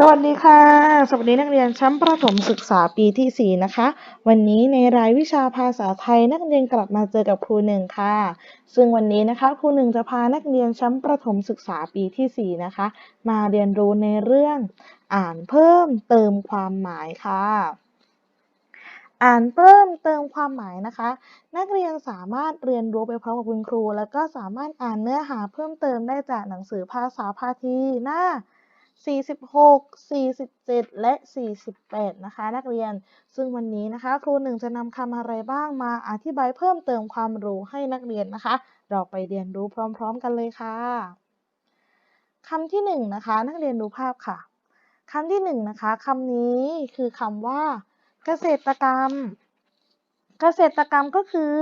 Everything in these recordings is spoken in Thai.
สวัสดีค่ะ สวัสดีนักเรียนชั้นประถมศึกษาปีที่ 4 นะคะ วันนี้ในรายวิชาภาษาไทยนักเรียนกลับมาเจอกับครูหนึ่งค่ะ ซึ่งวันนี้นะคะครูหนึ่งจะพานักเรียนชั้นประถมศึกษาปีที่ 4 นะคะ มาเรียนรู้ในเรื่อง อ่านเพิ่มเติมความหมายค่ะ อ่านเพิ่มเติมความหมายนะคะ นักเรียนสามารถเรียนรู้ไปพร้อมกับคุณครู แล้วก็สามารถอ่านเนื้อหาเพิ่มเติมได้จากหนังสือภาษาพาทีหน้า 46 47 และ 48 นะคะ นักเรียน ซึ่งวันนี้นะคะ ครูหนึ่งจะนำคำอะไรบ้างมาอธิบายเพิ่มเติมความรู้ให้นักเรียนนะคะ เราไปเรียนรู้พร้อม ๆ กันเลยค่ะคำที่หนึ่งนะคะ นักเรียนดูภาพค่ะคำที่หนึ่งนะคะคำนี้คือคำว่า เกษตรกรรม เกษตรกรรมก็คือ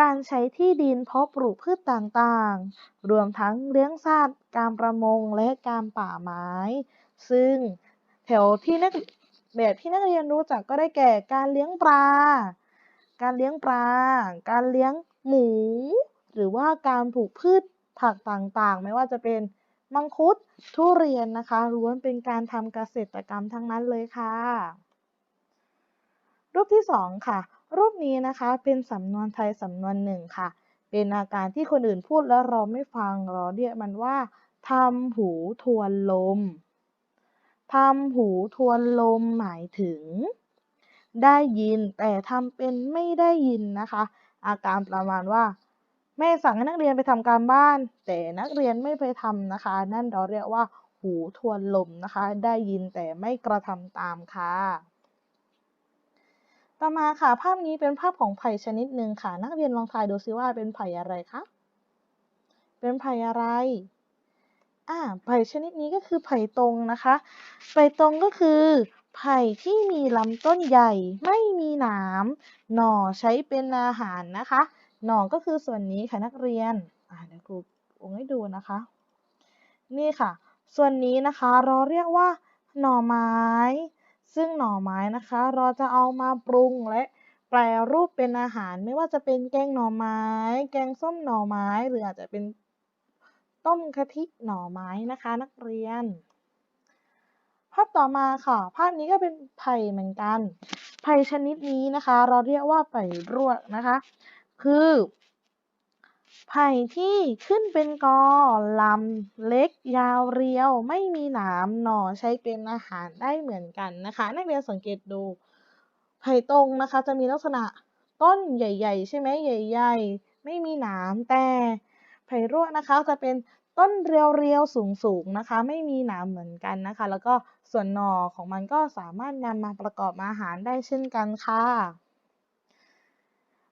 การใช้ที่ดินเพาะปลูกพืชต่างๆ รวมทั้งเลี้ยงสัตว์ การประมง และการป่าไม้ ซึ่งแถวที่นักแบบที่นักเรียนรู้จักก็ได้แก่การเลี้ยงปลา การเลี้ยงปลา การเลี้ยงหมู หรือว่าการปลูกพืชผักต่างๆ ไม่ว่าจะเป็นมังคุด ทุเรียนนะคะล้วนเป็นการทำเกษตรกรรมทั้งนั้นเลยค่ะ รูปที่สองค่ะ รูปนี้นะคะเป็นสำนวนไทยสำนวนหนึ่งค่ะ เป็นอาการที่คนอื่นพูดแล้วเราไม่ฟังเราเรียกมันว่าทำหูทวนลมทำหูทวนลมหมายถึง ได้ยินแต่ทำเป็นไม่ได้ยินนะคะ อาการประมาณว่า แม่สั่งให้นักเรียนไปทำการบ้าน แต่นักเรียนไม่ไปทำนะคะ นั่นเราเรียกว่า หูทวนลมนะคะ ได้ยินแต่ไม่กระทำตามค่ะ ต่อมาค่ะภาพนี้เป็นภาพของไผ่ชนิดหนึ่งค่ะ นักเรียนลองทายดูซิว่าเป็นไผ่อะไรคะเป็นไผ่อะไรอ่าไผ่ชนิดนี้ก็คือไผ่ตรงนะคะไผ่ตรงก็คือไผ่ที่มีลำต้นใหญ่ไม่มีหนามหน่อใช้เป็นอาหารนะคะ หน่อก็คือส่วนนี้ค่ะนักเรียนอ่าเดี๋ยวครูวงให้ดูนะคะ นี่ค่ะ ส่วนนี้นะคะเราเรียกว่าหน่อไม้ ซึ่งหน่อไม้นะคะ เราจะเอามาปรุงและแปรรูปเป็นอาหารไม่ว่าจะเป็นแกงหน่อไม้ แกงส้มหน่อไม้ หรืออาจจะเป็นต้มกะทิหน่อไม้นะคะ นักเรียน ภาพต่อมาค่ะ ภาพนี้ก็เป็นไผ่เหมือนกัน ไผ่ชนิดนี้นะคะ เราเรียกว่าไผ่รวกนะคะ คือ ไผ่ที่ขึ้นเป็นกอ ลำ เล็ก ยาวเรียว ไม่มีหนาม หน่อใช้เป็นอาหารได้เหมือนกันนะคะ นักเรียนสังเกตดู ไผ่ตรงนะคะ จะมีลักษณะต้นใหญ่ ๆ ใช่ไหมใหญ่ ๆ ไม่มีหนามแต่ไผ่รั่วนะคะจะเป็นต้นเรียวๆสูงๆนะคะ ไม่มีหนามเหมือนกันนะคะ แล้วก็ส่วนหน่อของมันก็สามารถนำมาประกอบอาหารได้เช่นกันค่ะ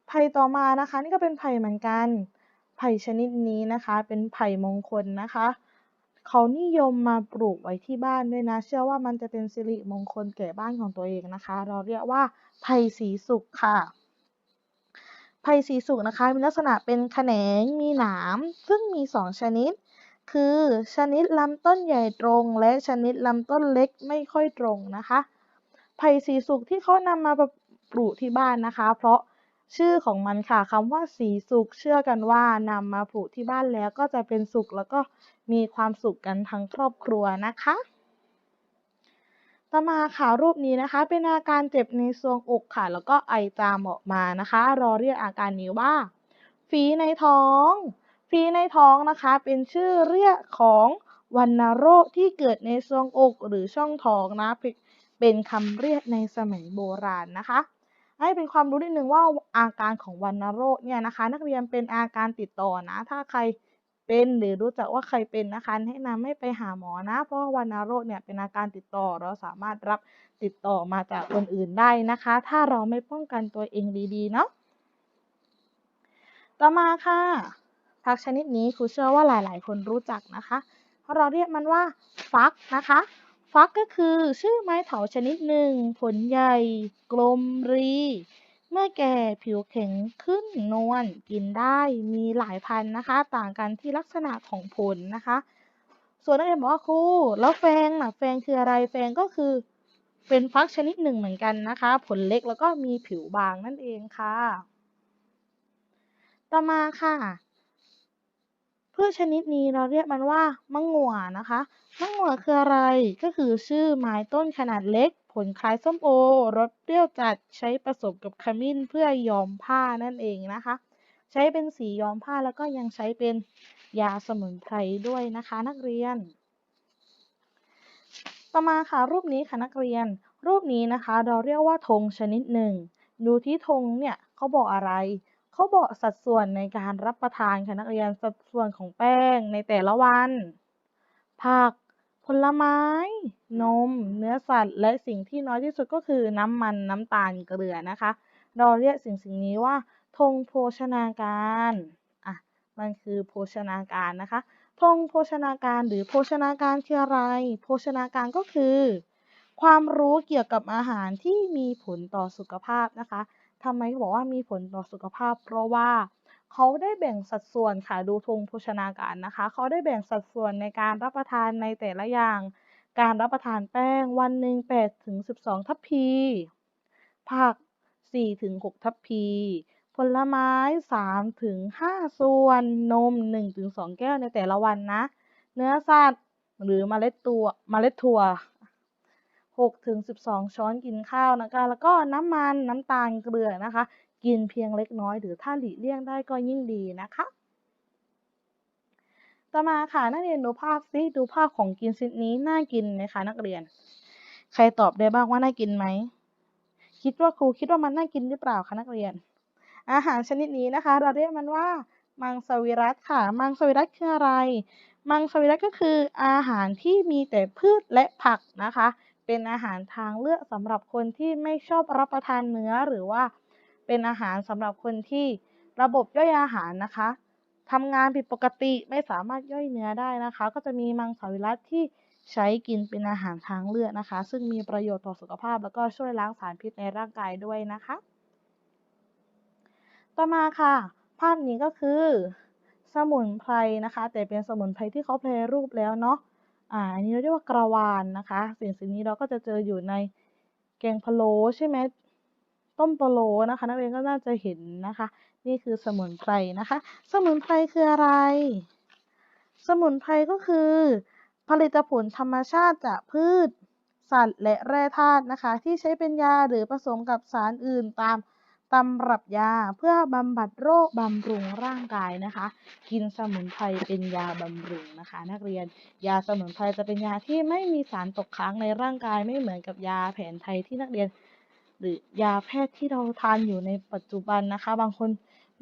ไผ่ต่อมานะคะ นี่ก็เป็นไผ่เหมือนกัน ไผ่ชนิดนี้นะคะ เป็นไผ่มงคลนะคะ เขานิยมมาปลูกไว้ที่บ้านด้วยนะ เชื่อว่ามันจะเป็นสิริมงคลแก่บ้านของตัวเองนะคะ เราเรียกว่าไผ่สีสุกค่ะไผ่สีสุกนะคะมีลักษณะเป็นแขนงมีหนามซึ่งมีสองชนิด คือชนิดลำต้นใหญ่ตรง และชนิดลำต้นเล็กไม่ค่อยตรงนะคะ ไผ่สีสุกที่เขานำมาปลูกที่บ้านนะคะ เพราะ ชื่อของมันค่ะคำว่าสีสุกเชื่อกันว่านำมาปลูกที่บ้านแล้วก็จะเป็นสุขแล้วก็มีความสุขกันทั้งครอบครัวนะคะต่อมาค่ะรูปนี้นะคะ เป็นอาการเจ็บในทรวงอกค่ะ แล้วก็ไอจามออกมานะคะราเรียกอาการนี้ว่าฝีในท้องฝีในท้องนะคะ เป็นชื่อเรียกของวัณโรคที่เกิดในทรวงอกหรือช่องท้องนะ เป็นคำเรียกในสมัยโบราณนะคะ ให้เป็นความรู้นิดนึงว่าอาการของวัณโรคเนี่ยนะคะ นักเรียนเป็นอาการติดต่อนะ ถ้าใครเป็นหรือรู้จักว่าใครเป็นนะคะแนะนำให้ไปหาหมอนะ เพราะว่าวัณโรคเนี่ยเป็นอาการติดต่อเราสามารถรับติดต่อมาจากคนอื่นได้นะคะ ถ้าเราไม่ป้องกันตัวเองดีๆเนาะต่อมาค่ะผักชนิดนี้ครูเชื่อว่าหลาย ๆ คนรู้จักนะคะ เพราะเราเรียกมันว่าฟักนะคะ ฟักก็คือชื่อไม้เถาชนิดหนึ่ง ผลใหญ่ กลมรี เมื่อแก่ผิวแข็งขึ้นนวลกินได้มีหลายพันธุ์นะคะ ต่างกันที่ลักษณะของผลนะคะ ส่วนนักเรียนบอกว่าครูแล้วแฟงล่ะแฟงคืออะไรแฟงก็คือเป็นฟักชนิดหนึ่งเหมือนกันนะคะ ผลเล็กแล้วก็มีผิวบางนั่นเองค่ะ ต่อมาค่ะ พืชชนิดนี้เราเรียกมันว่ามะง่วนะคะ มะง่วคืออะไร ก็คือชื่อไม้ต้นขนาดเล็ก ผลคล้ายส้มโอ รสเปรี้ยวจัด ใช้ผสมกับขมิ้นเพื่อย้อมผ้านั่นเองนะคะ ใช้เป็นสีย้อมผ้าแล้วก็ยังใช้เป็นยาสมุนไพรด้วยนะคะนักเรียน ต่อมาค่ะรูปนี้ค่ะนักเรียน รูปนี้นะคะ เราเรียกว่าธงชนิดหนึ่ง ดูที่ธงเนี่ยเขาบอกอะไร เขาบอกสัดส่วนในการรับประทานค่ะนักเรียนสัดส่วนของแป้งในแต่ละวัน ผัก ผลไม้ นม เนื้อสัตว์ และสิ่งที่น้อยที่สุดก็คือน้ำมันน้ำตาลเกลือนะคะ เราเรียกสิ่งสิ่งนี้ว่าธงโภชนาการอะมันคือโภชนาการนะคะธงโภชนาการหรือโภชนาการคืออะไร โภชนาการก็คือ ความรู้เกี่ยวกับอาหารที่มีผลต่อสุขภาพนะคะ ทำไมเขาบอกว่ามีผลต่อสุขภาพ เพราะว่าเขาได้แบ่งสัดส่วนค่ะดูธงโภชนาการนะคะ เขาได้แบ่งสัดส่วนในการรับประทานในแต่ละอย่าง การรับประทานแป้งวันหนึ่ง8ถึง12 ทัพพี ผัก4ถึง6ทัพพี ผลไม้3ถึง5ส่วน นม1ถึง2แก้วในแต่ละวันนะ เนื้อสัตว์หรือเมล็ดตัวเมล็ดถั่ว 6ถึง12 ช้อนกินข้าวนะคะ แล้วก็น้ำมันน้ำตาลเกลือนะคะ กินเพียงเล็กน้อย หรือถ้าหลีกเลี่ยงได้ก็ยิ่งดีนะคะ ต่อมาค่ะนักเรียนดูภาพซิดูภาพของกินชิ้นนี้น่ากินไหมคะนักเรียน ใครตอบได้บ้างว่าน่ากินไหมคิดว่าครูคิดว่ามันน่ากินหรือเปล่าคะนักเรียน อาหารชนิดนี้นะคะ เราเรียกมันว่ามังสวิรัตค่ะ มังสวิรัตคืออะไร มังสวิรัตก็คืออาหารที่มีแต่พืชและผักนะคะ เป็นอาหารทางเลือกสำหรับคนที่ไม่ชอบรับประทานเนื้อหรือว่า เป็นอาหารสำหรับคนที่ระบบย่อยอาหารนะคะทำงานผิดปกติไม่สามารถย่อยเนื้อได้นะคะ ก็จะมีมังสวิรัตที่ใช้กินเป็นอาหารทางเลือกนะคะ ซึ่งมีประโยชน์ต่อสุขภาพ แล้วก็ช่วยล้างสารพิษในร่างกายด้วยนะคะ ต่อมาค่ะ ภาพนี้ก็คือ สมุนไพรนะคะ แต่เป็นสมุนไพรที่เขาแปรรูปแล้วเนาะ อ่าอันนี้เราเรียกว่ากระวานนะคะสิ่งสิ่งนี้เราก็จะเจออยู่ในแกงพะโล้ใช่ไหมต้มปลาโลนะคะ นักเรียนก็น่าจะเห็นนะคะ นี่คือสมุนไพรนะคะ สมุนไพรคืออะไร สมุนไพรก็คือ ผลิตผลธรรมชาติจากพืช สัตว์และแร่ธาตุนะคะ ที่ใช้เป็นยาหรือผสมกับสารอื่นตาม ตำรับยาเพื่อบำบัดโรคบำรุงร่างกายนะคะ กินสมุนไพรเป็นยาบำรุงนะคะ นักเรียนยาสมุนไพรจะเป็นยาที่ไม่มีสารตกค้างในร่างกายไม่เหมือนกับยาแผนไทยที่นักเรียน หรือยาแพทย์ที่เราทานอยู่ในปัจจุบันนะคะ บางคน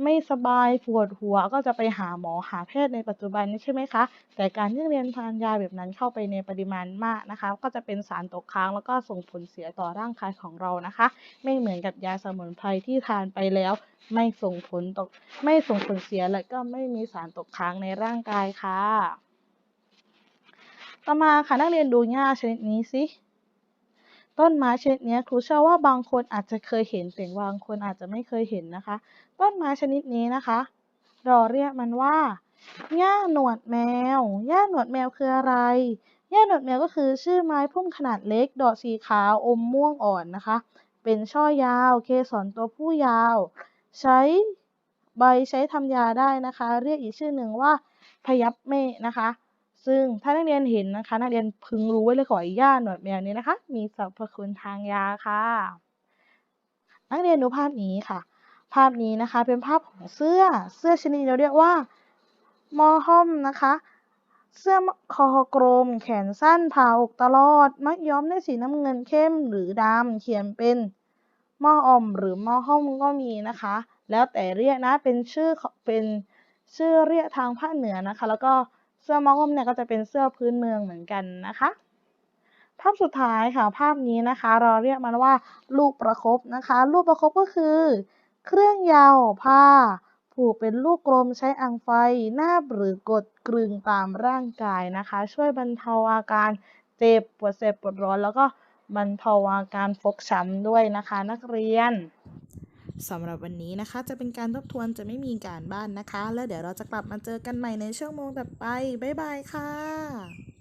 ไม่สบายปวดหัวก็จะไปหาหมอหาแพทย์ในปัจจุบันนี้ใช่ไหมคะ แต่การที่นักเรียนทานยาแบบนั้นเข้าไปในปริมาณมากนะคะ ก็จะเป็นสารตกค้างแล้วก็ส่งผลเสียต่อร่างกายของเรานะคะ ไม่เหมือนกับยาสมุนไพรที่ทานไปแล้ว ไม่ส่งผลตกไม่ส่งผลเสียและก็ไม่มีสารตกค้างในร่างกายค่ะ ต่อมาค่ะนักเรียนดูหญ้าชนิดนี้สิ ต้นไม้ชนิดนี้ครูเชื่อว่าบางคนอาจจะเคยเห็นแต่บางคนอาจจะไม่เคยเห็นนะคะ ต้นไม้ชนิดนี้นะคะ เราเรียกมันว่าหญ้าหนวดแมวหญ้าหนวดแมวคืออะไรหญ้าหนวดแมวก็คือชื่อไม้พุ่มขนาดเล็ก ดอกสีขาวอมม่วงอ่อนนะคะ เป็นช่อยาว เกสรตัวผู้ยาว ใช้ใบใช้ทำยาได้นะคะ เรียกอีกชื่อหนึ่งว่าพยับเมฆนะคะ ซึ่งถ้านักเรียนเห็นนะคะ นักเรียนพึงรู้ไว้เลยขอหญ้าหนวดแมวนี้นะคะ มีสรรพคุณทางยาค่ะ นักเรียนดูภาพนี้ค่ะ ภาพนี้นะคะเป็นภาพของเสื้อเสื้อชนิดเราเรียกว่ามอห้อมนะคะเสื้อคอกลมแขนสั้นผ่าอกตลอด มัดย้อมด้วยสีน้ำเงินเข้มหรือดำเขียนเป็นมออมหรือมอห้อมก็มีนะคะ แล้วแต่เรียกนะเป็นชื่อเป็นชื่อเรียกทางภาคเหนือนะคะ แล้วก็ เสื้อมอห้อมเนี่ยก็จะเป็นเสื้อพื้นเมืองเหมือนกันนะคะภาพสุดท้ายค่ะภาพนี้นะคะ เราเรียกมันว่าลูกประคบนะคะ ลูกประคบก็คือ เครื่องยาวผ้า ผูกเป็นลูกกลมใช้อังไฟนาบหรือกดกลึงตามร่างกายนะคะ ช่วยบรรเทาอาการเจ็บปวดแสบปวดร้อนแล้วก็บรรเทาอาการฟกช้ำด้วยนะคะ นักเรียน สำหรับวันนี้นะคะ จะเป็นการทบทวนจะไม่มีการบ้านนะคะ แล้วเดี๋ยวเราจะกลับมาเจอกันใหม่ในชั่วโมงต่อไป บ๊ายบายค่ะ